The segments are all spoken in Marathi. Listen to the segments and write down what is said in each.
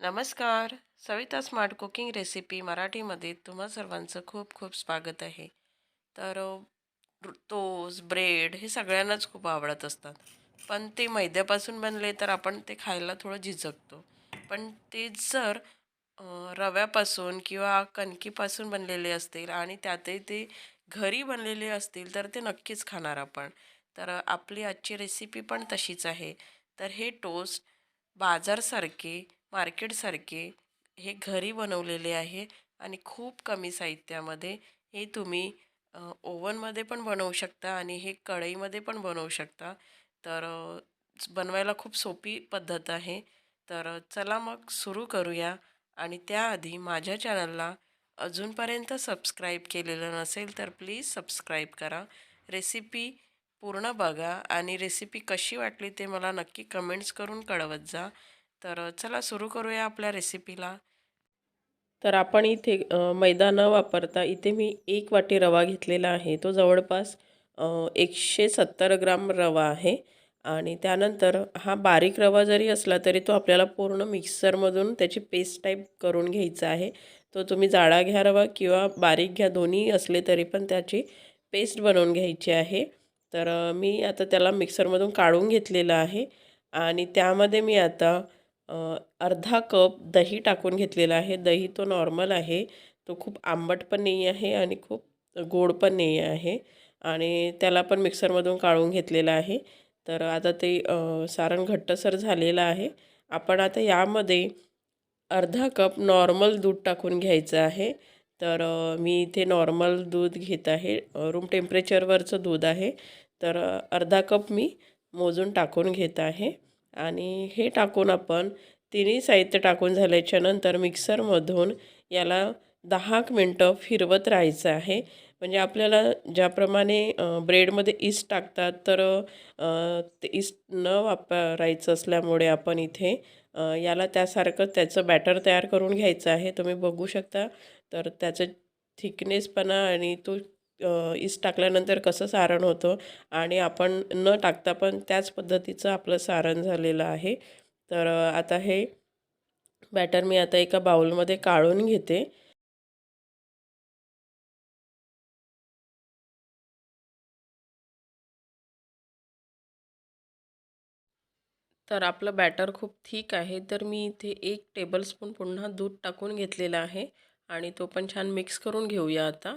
नमस्कार. सविता स्मार्ट कुकिंग रेसिपी मराठीमध्ये तुम्हा सर्वांचं खूप खूप स्वागत आहे. तर टोस ब्रेड हे सगळ्यांनाच खूप आवडत असतात. पण ते मैद्यापासून बनले तर आपण ते खायला थोडं झिजकतो. पण ते जर रव्यापासून किंवा कणकीपासून बनलेले असतील आणि त्यातही ते घरी बनलेले असतील तर ते नक्कीच खाणार आपण. तर आपली आजची रेसिपी पण तशीच आहे. तर हे टोस्ट बाजारसारखे मार्केटसारखे हे घरी बनवलेले आहे आणि खूप कमी साहित्यामध्ये हे तुम्ही ओव्हनमध्ये पण बनवू शकता आणि हे कढईमध्ये पण बनवू शकता. तर बनवायला खूप सोपी पद्धत आहे. तर चला मग सुरू करूया आणि त्याआधी माझ्या चॅनलला अजूनपर्यंत सबस्क्राईब केलेलं नसेल तर प्लीज सबस्क्राईब करा. रेसिपी पूर्ण बघा आणि रेसिपी कशी वाटली ते मला नक्की कमेंट्स करून कळवत जा. तर चला सुरू करूया आपल्या रेसिपीला तर आपण इथे मैदा न वापरता इथे मी एक वाटी रवा घेतलेला आहे. तो जवळपास एकशे सत्तर ग्राम रवा आहे. आणि त्यानंतर हा बारीक रवा जरी असला तरी तो आपल्याला पूर्ण मिक्सरमधून त्याची पेस्ट टाईप करून घ्यायचा आहे. तो तुम्ही जाडा घ्या रवा किंवा बारीक घ्या दोन्ही असले तरी पण त्याची पेस्ट बनवून घ्यायची आहे. तर मी आता त्याला मिक्सरमधून काढून घेतलेलं आहे. आणि त्यामध्ये मी आता अर्धा कप दही टाकून घेतलेला आहे. दही तो नॉर्मल आहे. तो खूप आंबट पण नाही आहे आणि खूप गोड पण नाही आहे. आणि त्याला पण मिक्सरमधून काढून घेतलेलं आहे. तर आता ते सारण घट्टसर झालेलं आहे. आपण आता यामध्ये अर्धा कप नॉर्मल दूध टाकून घ्यायचं आहे. तर मी इथे नॉर्मल दूध घेत आहे. रूम टेम्परेचरवरचं दूध आहे. तर अर्धा कप मी मोजून टाकून घेत आहे. आणि हे टाकून आपण तिन्ही साहित्य टाकून झाल्याच्यानंतर मिक्सरमधून याला दहा मिनटं फिरवत राहायचं आहे. म्हणजे आपल्याला ज्याप्रमाणे ब्रेडमध्ये इस्ट टाकतात तर ते इस्ट न वापरायचं असल्यामुळे आपण इथे याला त्यासारखं त्याचं बॅटर तयार करून घ्यायचं आहे. तुम्ही बघू शकता. तर त्याचं थिकनेसपणा आणि तो इस टाकल्यानंतर कसं सारण होतं आणि आपण न टाकता पण त्याच पद्धतीचं आपलं सारण झालेलं आहे. तर आता हे बॅटर मी आता एका बाउलमध्ये काढून घेते. तर आपलं बॅटर खूप ठीक आहे. तर मी इथे एक टेबलस्पून पुन्हा दूध टाकून घेतलेलं आहे आणि तो पण छान मिक्स करून घेऊया आता.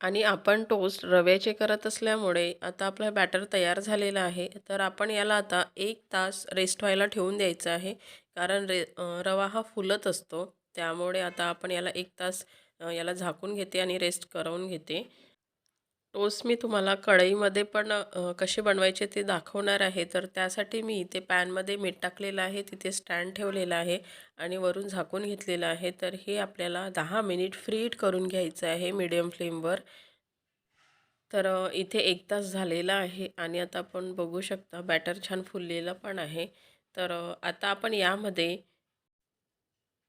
आणि आपण टोस्ट रव्याचे करत असल्यामुळे आता आपलं बॅटर तयार झालेलं आहे. तर आपण याला आता एक तास रेस्ट व्हायला ठेवून द्यायचं आहे. कारण रे रवा हा फुलत असतो. त्यामुळे आता आपण याला एक तास याला झाकून घेते आणि रेस्ट करवून घेते. टोस्ट मी तुम्हाला कढईमध्ये पण कसे बनवायचे ते दाखवणार आहे. तर त्यासाठी मी इथे पॅनमध्ये मीठ टाकलेलं आहे तिथे स्टँड ठेवलेला आहे आणि वरून झाकून घेतलेलं आहे. तर हे आपल्याला दहा मिनिट फ्रीट करून घ्यायचं आहे मीडियम फ्लेमवर. तर इथे एक तास झालेला आहे आणि आता आपण बघू शकता बॅटर छान फुललेलं पण आहे. तर आता आपण यामध्ये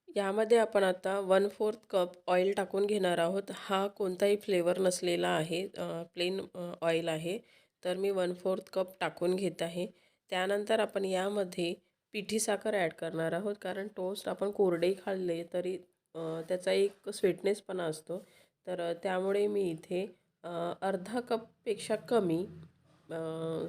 यामध्ये आपण आता वन फोर्थ कप ऑइल टाकून घेणार आहोत. हा कोणताही फ्लेवर नसलेला आहे. प्लेन ऑइल आहे. तर मी वन फोर्थ कप टाकून घेत आहे. त्यानंतर आपण यामध्ये पिठी साखर ॲड करणार आहोत. कारण टोस्ट आपण कोरडे खाल्ले तरी त्याचा एक स्वीटनेसपणा असतो. तर त्यामुळे मी इथे अर्धा कपपेक्षा कमी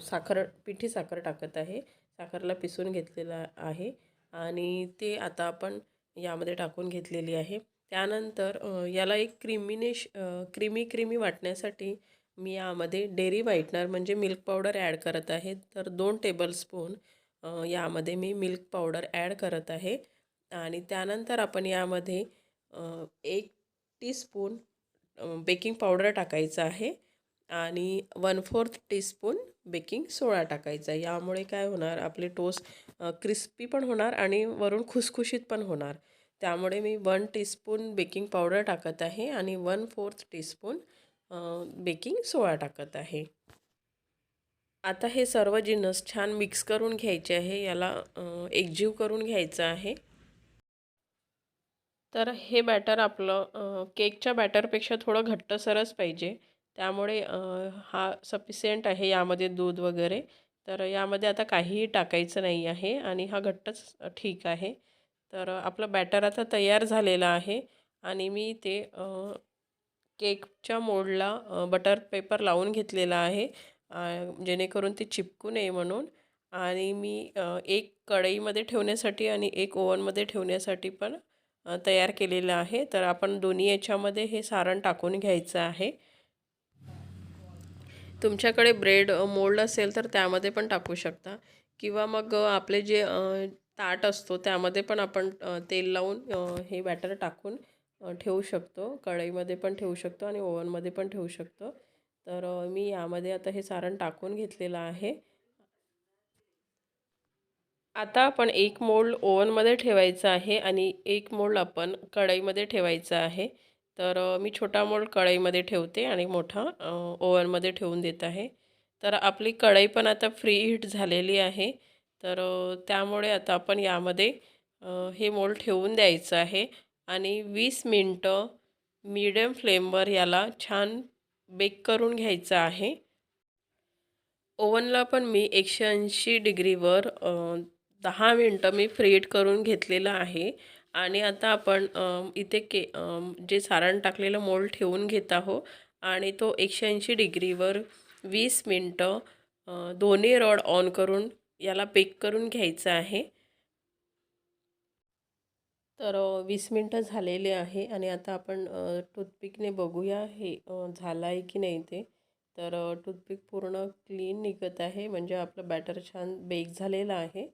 साखर पिठी साखर टाकत आहे. साखरला पिसून घेतलेला आहे. आणि ते आता आपण यामध्ये टाकून घेतलेली आहे. त्यानंतर याला एक क्रिमिनेश क्रिमी क्रिमी वाटण्यासाठी मी यामध्ये डेअरी व्हाईटनर म्हणजे मिल्क पावडर ॲड करत आहे. तर दोन टेबलस्पून यामध्ये मी मिल्क पावडर ॲड करत आहे. आणि त्यानंतर आपण यामध्ये एक टीस्पून बेकिंग पावडर टाकायचं आहे. आणि one fourth teaspoon baking soda टाकायचा. यामुळे काय होणार? आपले टोस्ट क्रिस्पी पण होणार आणि वरून खुसखुशीत पण होणार. त्यामुळे मी वन टीस्पून बेकिंग पावडर टाकत आहे आणि one fourth teaspoon baking soda टाकत आहे. आता हे सर्व जिन्नस छान मिक्स करून घ्यायचे आहे. याला एकजीव करून घ्यायचं आहे. तर हे बॅटर आपलं केकच्या बॅटरपेक्षा थोडं घट्टसरच पाहिजे. त्यामुळे हा सफिशियंट आहे यामध्ये दूध वगैरे. तर यामध्ये आता काहीही टाकायचं नाही आहे आणि हा घट्टच ठीक आहे. तर आपलं बॅटर आता तयार झालेलं आहे आणि मी ते केकच्या मोडला बटर पेपर लावून घेतलेला आहे जेणेकरून ते चिपकू नये म्हणून. आणि मी एक कढईमध्ये ठेवण्यासाठी आणि एक ओव्हनमध्ये ठेवण्यासाठी पण तयार केलेलं आहे. तर आपण दोन्ही याच्यामध्ये हे सारण टाकून घ्यायचं आहे. तुमच्याकडे ब्रेड मोल्ड असेल तर त्यामध्ये पण टाकू शकता. किंवा मग आपले जे ताट असतो त्यामध्ये पण आपण तेल लावून हे बॅटर टाकून ठेवू शकतो. कढईमध्ये पण ठेवू शकतो आणि ओव्हनमध्ये पण ठेवू शकतो. तर मी यामध्ये आता हे सारण टाकून घेतलेलं आहे. आता आपण एक मोल्ड ओव्हनमध्ये ठेवायचं आहे आणि एक मोल्ड आपण कढईमध्ये ठेवायचं आहे. तर मी छोटा मोल कढईमध्ये ठेवते आणि मोठा ओव्हनमध्ये ठेवून देत आहे. तर आपली कढई पण आता फ्री हीट झालेली आहे. तर त्यामुळे आता आपण यामध्ये हे मोल ठेवून द्यायचं आहे आणि वीस मिनटं मीडियम फ्लेमवर याला छान बेक करून घ्यायचं आहे. ओव्हनला पण मी एकशे ऐंशी डिग्रीवर दहा मिनटं मी फ्री हीट करून घेतलेलं आहे. आणि आता आपण इथे के जे सारण टाकलेलं मोल ठेवून घेत आहो आणि तो एकशे ऐंशी डिग्रीवर वीस मिनटं दोन्ही रॉड ऑन करून याला बेक करून घ्यायचं आहे. तर वीस मिनटं झालेले आहे आणि आता आपण टूथपिकने बघूया हे झालं आहे की नाही ते. तर टूथपिक पूर्ण क्लीन निघत आहे म्हणजे आपलं बॅटर छान बेक झालेलं आहे.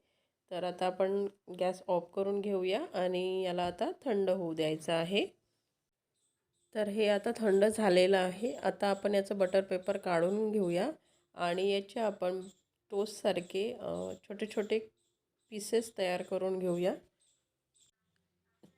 तर आता आपण गॅस ऑफ करून घेऊया आणि याला आता थंड होऊ द्यायचं आहे. तर हे आता थंड झालेलं आहे. आता आपण याचं बटर पेपर काढून घेऊया आणि याचे आपण टोस्टसारखे छोटे छोटे पीसेस तयार करून घेऊया.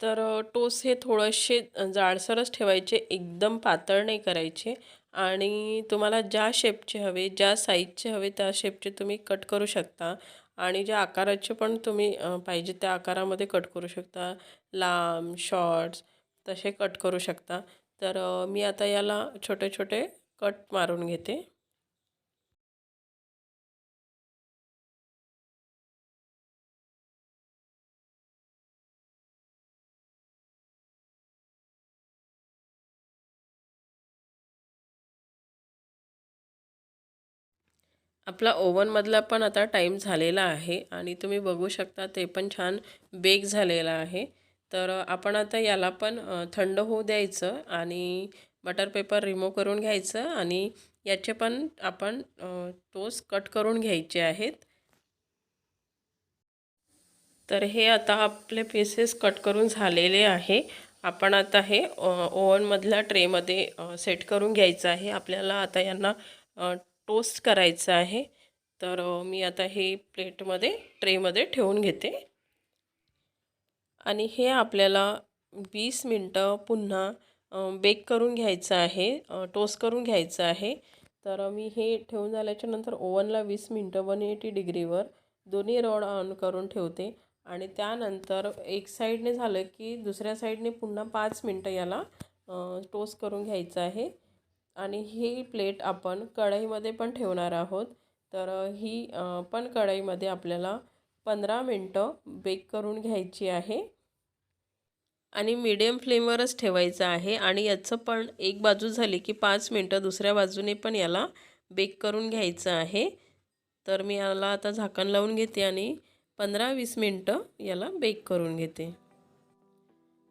तर टोस हे थोडेसे जाडसरच ठेवायचे एकदम पातळ नाही करायचे. आणि तुम्हाला ज्या शेपचे हवे ज्या साईजचे हवे त्या शेपचे तुम्ही कट करू शकता. आणि ज्या आकाराचे पण तुम्ही पाहिजे त्या आकारामध्ये कट करू शकता. लांब शॉर्ट्स तसे कट करू शकता. तर मी आता याला छोटे छोटे कट मारून घेते. आपला ओव्हनमधला पण आता टाईम झालेला आहे आणि तुम्ही बघू शकता ते पण छान बेक झालेलं आहे. तर आपण आता याला पण थंड होऊ द्यायचं आणि बटर पेपर रिमूव्ह करून घ्यायचं आणि याचे पण आपण टोस कट करून घ्यायचे आहेत. तर हे आता आपले पीसेस कट करून झालेले आहे. आपण आता हे ओव्हनमधल्या ट्रेमध्ये सेट करून घ्यायचं आहे. आपल्याला आता यांना टोस्ट करायचं आहे. तर मी आता हे प्लेटमध्ये ट्रेमध्ये ठेवून घेते. आणि हे आपल्याला वीस मिनटं पुन्हा बेक करून घ्यायचं आहे टोस्ट करून घ्यायचं आहे. तर मी हे ठेवून झाल्याच्यानंतर ओव्हनला वीस मिनटं वन एटी डिग्रीवर दोन्ही रॉड ऑन करून ठेवते. आणि त्यानंतर एक साईडने झालं की दुसऱ्या साईडने पुन्हा पाच मिनटं याला टोस्ट करून घ्यायचं आहे. आणि ही प्लेट आपण कढईमध्ये पण ठेवणार आहोत. तर ही पण कढईमध्ये आपल्याला पंधरा मिनटं बेक करून घ्यायची आहे. आणि मीडियम फ्लेमवरच ठेवायचं आहे. आणि याचं पण एक बाजू झाली की पाच मिनटं दुसऱ्या बाजूने पण याला बेक करून घ्यायचं आहे. तर मी याला आता झाकण लावून घेते आणि पंधरा वीस मिनटं याला बेक करून घेते.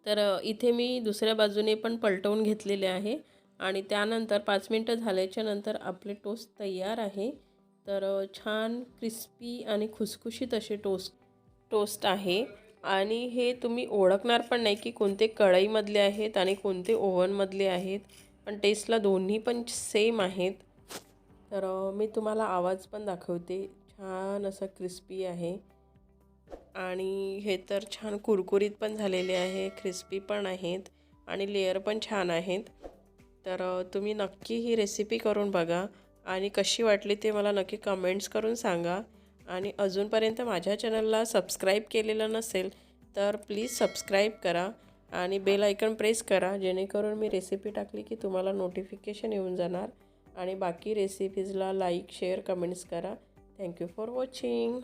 तर इथे मी दुसऱ्या बाजूने पण पलटवून घेतलेले आहे. आणि त्यानंतर पाच मिनटं झाल्याच्यानंतर आपले टोस्ट तयार आहे. तर छान क्रिस्पी आणि खुसखुशीत असे टोस्ट टोस्ट आहे. आणि हे तुम्ही ओळखणार पण नाही की कोणते कढईमधले आहेत आणि कोणते ओव्हनमधले आहेत. पण टेस्टला दोन्ही पण सेम आहेत. तर मी तुम्हाला आवाज पण दाखवते. छान असं क्रिस्पी आहे. आणि हे तर छान कुरकुरीत पण झालेले आहे क्रिस्पी पण आहेत आणि लेअर पण छान आहेत. तर तुम्ही नक्की ही रेसिपी करून बघा आणि कशी वाटली ते मला नक्की कमेंट्स करून सांगा. आणि अजूनपर्यंत माझ्या चॅनलला सबस्क्राईब केलेलं नसेल तर प्लीज सबस्क्राईब करा आणि बेल आयकन प्रेस करा जेणेकरून मी रेसिपी टाकली की तुम्हाला नोटिफिकेशन येऊन जाणार. आणि बाकी रेसिपीजला लाईक शेअर कमेंट्स करा. Thank you for watching